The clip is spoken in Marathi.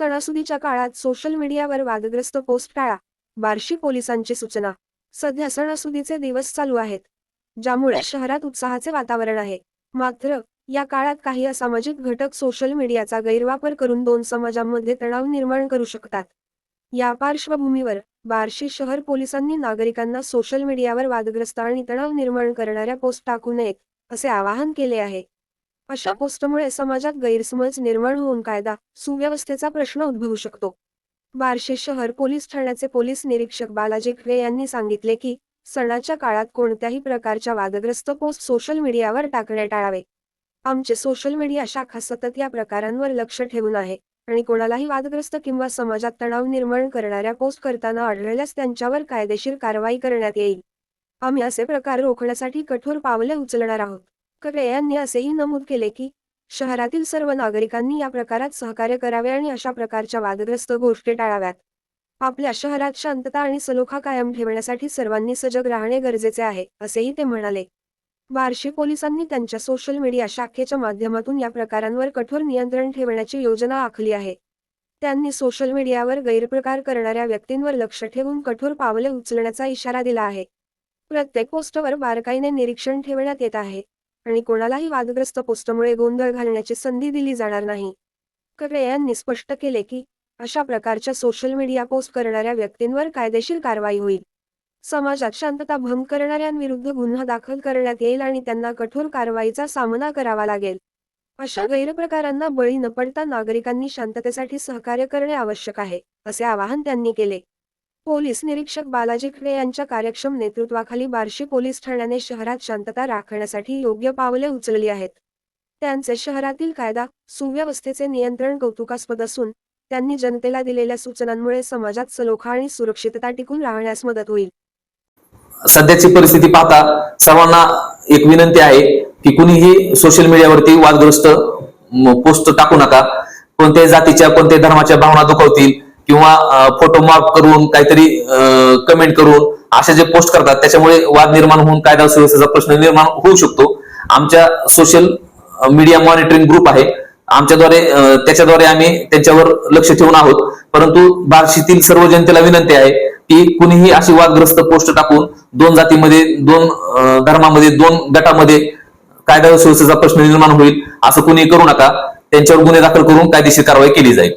सणासुदीच्या काळात सोशल मीडियावर वादग्रस्त पोस्ट टाळा. बार्शी पोलिसांची सूचना. सध्या सणासुदीचे दिवस चालू आहेत ज्यामुळे शहरात उत्साहाचे वातावरण आहे. मात्र या काळात काही असामाजिक घटक सोशल मीडियाचा गैरवापर करून दोन समाजांमध्ये तणाव निर्माण करू शकतात. या पार्श्वभूमीवर बार्शी शहर पोलिसांनी नागरिकांना सोशल मीडियावर वादग्रस्त आणि तणाव निर्माण करणाऱ्या पोस्ट टाकू नयेत असे आवाहन केले आहे. अशा पोस्टमुळे समाजात गैरसमज निर्माण होऊन कायदा सुव्यवस्थेचा प्रश्न उद्भवू शकतो. बार्शी शहर पोलीस ठाण्याचे पोलीस निरीक्षक बालाजी खरे यांनी सांगितले की सणाच्या काळात कोणत्याही प्रकारच्या वादग्रस्त पोस्ट सोशल मीडियावर टाकणे टाळावे आमचे सोशल मीडिया शाखा सतत या प्रकारांवर लक्ष ठेवून आहे आणि कोणालाही वादग्रस्त किंवा समाजात तणाव निर्माण करणाऱ्या पोस्ट करताना आढळल्यास त्यांच्यावर कायदेशीर कारवाई करण्यात येईल. आम्ही असे प्रकार रोखण्यासाठी कठोर पावले उचलणार आहोत. करे यांनी असेही नमूद केले की शहरातील सर्व नागरिकांनी या प्रकारात सहकार्य करावे आणि अशा प्रकारच्या वादग्रस्त गोष्टी टाळाव्यात. आपल्या शहरात शांतता आणि सलोखा कायम ठेवण्यासाठी सर्वांनी सजग राहणे गरजेचे आहे असेही ते म्हणाले. बार्शी पोलिसांनी त्यांच्या सोशल मीडिया शाखेच्या माध्यमातून या प्रकारांवर कठोर नियंत्रण ठेवण्याची योजना आखली आहे. त्यांनी सोशल मीडियावर गैरप्रकार करणाऱ्या व्यक्तींवर लक्ष ठेवून कठोर पावले उचलण्याचा इशारा दिला आहे. प्रत्येक पोस्टवर बारकाईने निरीक्षण ठेवण्यात येत आहे. आणि कोणालाही वादग्रस्त पोस्टमुळे गोंधळ घालण्याची संधी दिली जाणार नाही. करे यांनी स्पष्ट केले की अशा प्रकारच्या सोशल मीडिया पोस्ट करणाऱ्या व्यक्तींवर कायदेशीर कारवाई होईल. समाजात शांतता भंग करणाऱ्यांविरुद्ध गुन्हा दाखल करण्यात येईल आणि त्यांना कठोर कारवाईचा सामना करावा लागेल. अशा गैरप्रकारांना बळी न पडता नागरिकांनी शांततेसाठी सहकार्य करणे आवश्यक आहे असे आवाहन त्यांनी केले. पोलीस निरीक्षक बालाजी खडे यांच्या कार्यक्षम नेतृत्वाखाली बार्शी पोलीस ठाण्याने शहरात शांतता राखण्यासाठी योग्य पावले उचलली आहेत. त्यांचे शहरातील कायदा सुव्यवस्थेचे नियंत्रण कौतुकास्पद असून त्यांनी जनतेला दिलेल्या सूचनांमुळे समाजात सलोखा आणि सुरक्षितता टिकून राहण्यास मदत होईल. सध्याची परिस्थिती पाहता सर्वांना एक विनंती आहे की कुणीही सोशल मीडियावरती वादग्रस्त पोस्ट टाकू नका. कोणत्याही जातीच्या कोणत्याही धर्माच्या भावना दुखवतील. किंवा फोटो मार्क करून काहीतरी कमेंट करून असे जे पोस्ट करतात त्याच्यामुळे वाद निर्माण होऊन कायदा सुव्यवस्थेचा प्रश्न निर्माण होऊ शकतो. आमच्या सोशल मीडिया मॉनिटरिंग ग्रुप आहे. आमच्याद्वारे त्याच्याद्वारे आम्ही त्यांच्यावर लक्ष ठेवून आहोत. परंतु बार्शीतील सर्व जनतेला विनंती आहे की कुणीही अशी वादग्रस्त पोस्ट टाकून दोन जातीमध्ये दोन धर्मामध्ये दोन गटामध्ये कायदा सुव्यवस्थेचा प्रश्न निर्माण होईल असं कुणी करू नका. त्यांच्यावर गुन्हे दाखल करून कायदेशीर कारवाई केली जाईल.